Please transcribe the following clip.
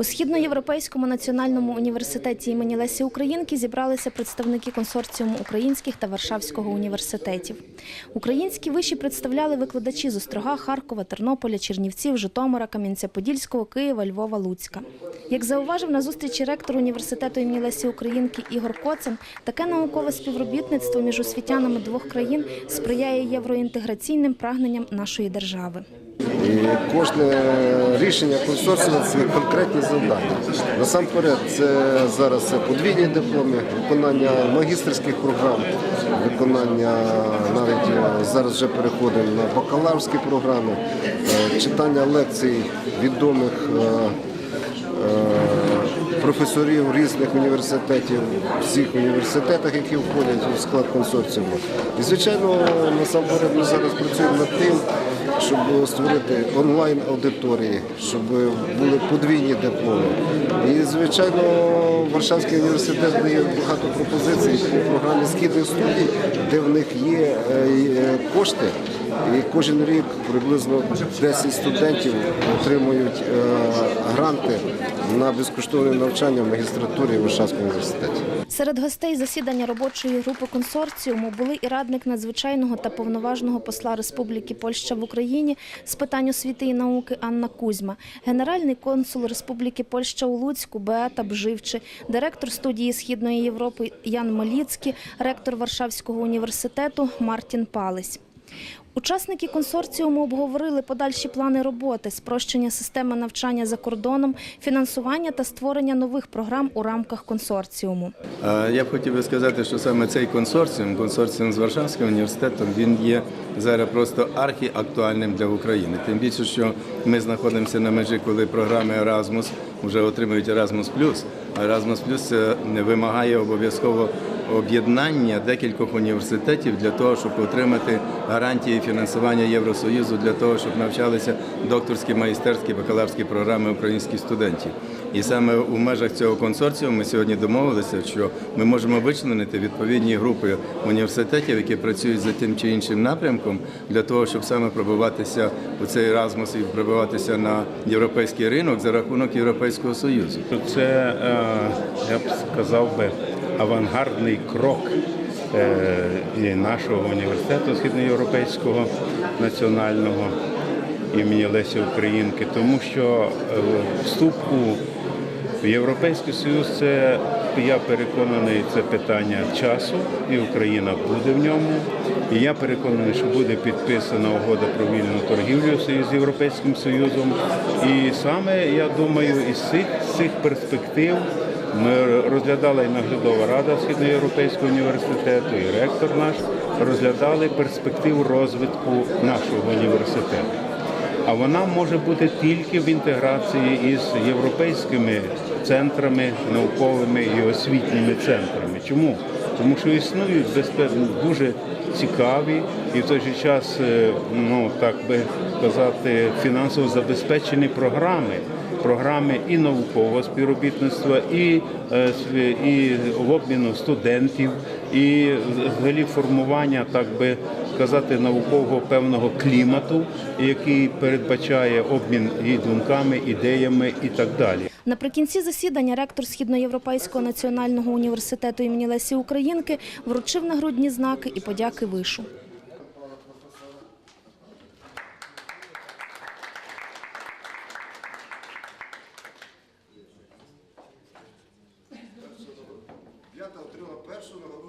У Східноєвропейському національному університеті імені Лесі Українки зібралися представники консорціуму українських та Варшавського університетів. Українські виші представляли викладачі з Острога, Харкова, Тернополя, Чернівців, Житомира, Кам'янця-Подільського, Києва, Львова, Луцька. Як зауважив на зустрічі ректор університету імені Лесі Українки Ігор Коцен, таке наукове співробітництво між освітянами двох країн сприяє євроінтеграційним прагненням нашої держави. Кожне рішення консорціуму це конкретні завдання. Насамперед, це зараз подвійні дипломи, виконання магістерських програм, виконання навіть е, зараз вже переходимо на бакалаврські програми, е, читання лекцій відомих. Професорів різних університетів, всіх університетах, які входять у склад консорціуму. І, звичайно, насамперед ми зараз працюємо над тим, щоб створити онлайн-аудиторії, щоб були подвійні дипломи. І, звичайно, Варшавський університет дає багато пропозицій по програмі східних студій, де в них є е, е, кошти. І кожен рік приблизно 10 студентів отримують е, гранти на безкоштовне навчання в магістратурі Варшавського університеті. Серед гостей засідання робочої групи консорціуму були і радник надзвичайного та повноважного посла Республіки Польща в Україні з питань освіти і науки Анна Кузьма, генеральний консул Республіки Польща у Луцьку Беата Бживчи, директор студії Східної Європи Ян Маліцький, ректор Варшавського університету Мартін Палесь. Учасники консорціуму обговорили подальші плани роботи, спрощення системи навчання за кордоном, фінансування та створення нових програм у рамках консорціуму. Е, Я б хотів би сказати, що саме цей консорціум, консорціум з Варшавським університетом, він є зараз просто архіактуальним для України. Тим більше, що ми знаходимося на межі, коли програми Erasmus вже отримують Erasmus+. А Erasmus це вимагає обов'язково об'єднання декількох університетів для того, щоб отримати гарантії фінансування Євросоюзу для того, щоб навчалися докторські, майстерські, бакалаврські програми українських студентів. І саме у межах цього консорціуму ми сьогодні домовилися, що ми можемо вичленити відповідні групи університетів, які працюють за тим чи іншим напрямком, для того, щоб саме пробиватися у цей Еразмус і пробиватися на європейський ринок за рахунок Європейського союзу. Це, е, я б сказав би, авангардний крок е, нашого університету східноєвропейського національного імені Лесі Українки, тому що е, вступ у Європейський Союз це я переконаний, це питання часу, і Україна буде в ньому. І я переконаний, що буде підписана угода про вільну торгівлю з Європейським Союзом. І саме я думаю, із цих, цих перспектив ми розглядала і наглядова рада Східноєвропейського університету, і ректор наш розглядали перспективу розвитку нашого університету. А вона може бути тільки в інтеграції із європейськими центрами, науковими і освітніми центрами. Чому? Тому що існують дуже цікаві і в той же час, е, ну так би казати, фінансово забезпечені програми. Програми і наукового співробітництва, і, е, і обміну студентів, і взагалі формування, так би сказати, наукового певного клімату, який передбачає обмін і думками, ідеями і так далі. Наприкінці засідання ректор Східноєвропейського національного університету імені Лесі Українки вручив нагрудні знаки і подяки вишу. П'ята отримала першу нагороду